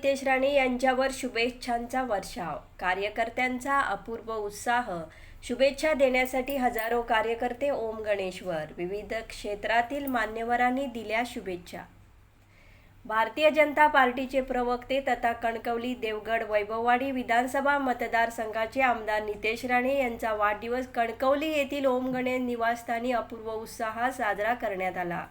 नितेश राणे यांच्यावर शुभेच्छांचा वर्षाव. कार्यकर्त्यांचा अपूर्व उत्साह. शुभेच्छा देण्यासाठी हजारो कार्यकर्ते ओम गणेश्वर. विविध क्षेत्रातील मान्यवरांनी दिल्या शुभेच्छा. भारतीय जनता पार्टीचे प्रवक्ते तथा कणकवली देवगड वैभववाडी विधानसभा मतदारसंघाचे आमदार नितेश राणे यांचा वाढदिवस कणकवली येथील ओम गणेश निवासस्थानी अपूर्व उत्साहात साजरा करण्यात आला.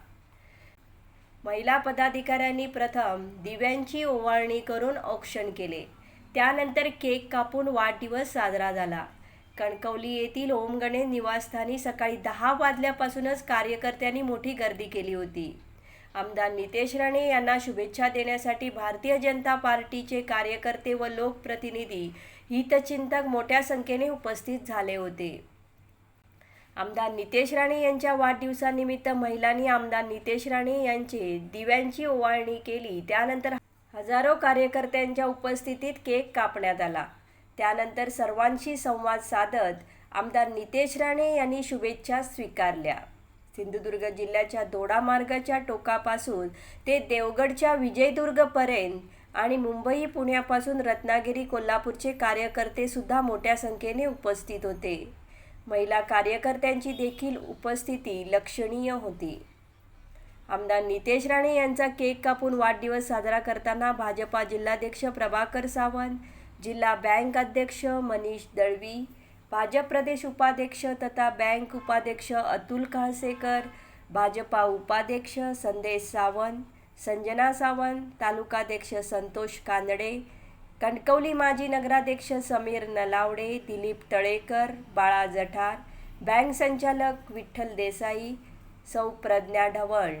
महिला पदाधिकाऱ्यांनी प्रथम दिव्यांची ओवाळणी करून औक्षण केले. त्यानंतर केक कापून वाढदिवस साजरा झाला. कणकवली येथील ओम गणेश निवासस्थानी सकाळी दहा वाजल्यापासूनच कार्यकर्त्यांनी मोठी गर्दी केली होती. आमदार नितेश राणे यांना शुभेच्छा देण्यासाठी भारतीय जनता पार्टीचे कार्यकर्ते व लोकप्रतिनिधी हितचिंतक मोठ्या संख्येने उपस्थित झाले होते. आमदार नितेश राणे यांच्या वाढदिवसानिमित्त महिलांनी आमदार नितेश राणे यांचे दिव्यांची ओवाळणी केली. त्यानंतर हजारो कार्यकर्त्यांच्या उपस्थितीत केक कापण्यात आला. त्यानंतर सर्वांशी संवाद साधत आमदार नितेश राणे यांनी शुभेच्छा स्वीकारल्या. सिंधुदुर्ग जिल्ह्याच्या दोडा मार्गाच्या टोकापासून ते देवगडच्या विजयदुर्गपर्यंत आणि मुंबई पुण्यापासून रत्नागिरी कोल्हापूरचे कार्यकर्ते सुद्धा मोठ्या संख्येने उपस्थित होते. महिला कार्यकर्त्यांची देखील उपस्थिती लक्षणीय होती. आमदार नितेश राणे यांचा केक कापून वाढदिवस साजरा करताना भाजपा जिल्हाध्यक्ष प्रभाकर सावंत जिल्हा बँक अध्यक्ष मनीष दळवी भाजप प्रदेश उपाध्यक्ष तथा बँक उपाध्यक्ष अतुल काळसेकर भाजपा उपाध्यक्ष संदेश सावंत संजना सावंत तालुकाध्यक्ष संतोष कांदडे कणकवली माजी नगराध्यक्ष समीर नलावडे दिलीप तळेकर बाळा जठार बँक संचालक विठ्ठल देसाई सौ प्रज्ञा ढवळ.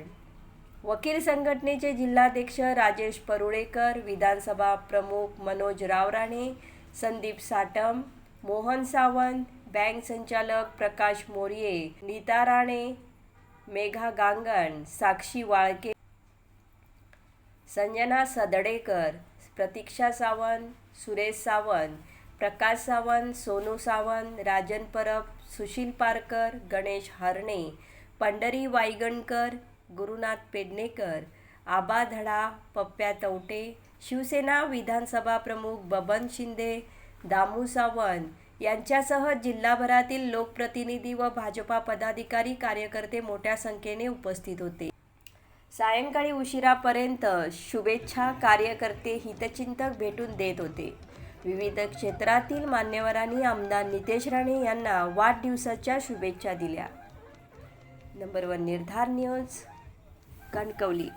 वकील संघटनेचे जिल्हाध्यक्ष राजेश परुळेकर विधानसभा प्रमुख मनोज रावराणे संदीप साटम मोहन सावंत बँक संचालक प्रकाश मोरिये नीता राणे मेघा गांगण साक्षी वाळके संजना सदडेकर प्रतीक्षा सावंत सुरेश सावंत प्रकाश सावंत सोनू सावंत राजन परब सुशील पारकर गणेश हरणे पंढरी वायगणकर गुरुनाथ पेडणेकर आबा धडा पप्प्या तवटे शिवसेना विधानसभा प्रमुख बबन शिंदे दामू सावंत यांच्यासह जिल्हाभरातील लोकप्रतिनिधी व भाजपा पदाधिकारी कार्यकर्ते मोठ्या संख्येने उपस्थित होते. सायंकाळी उशिरापर्यंत शुभेच्छा कार्यकर्ते हितचिंतक भेटून देत होते. विविध क्षेत्रातील मान्यवरांनी आमदार नितेश राणे यांना वाढदिवसाच्या शुभेच्छा दिल्या. Number one Nirdhar news Kankavli.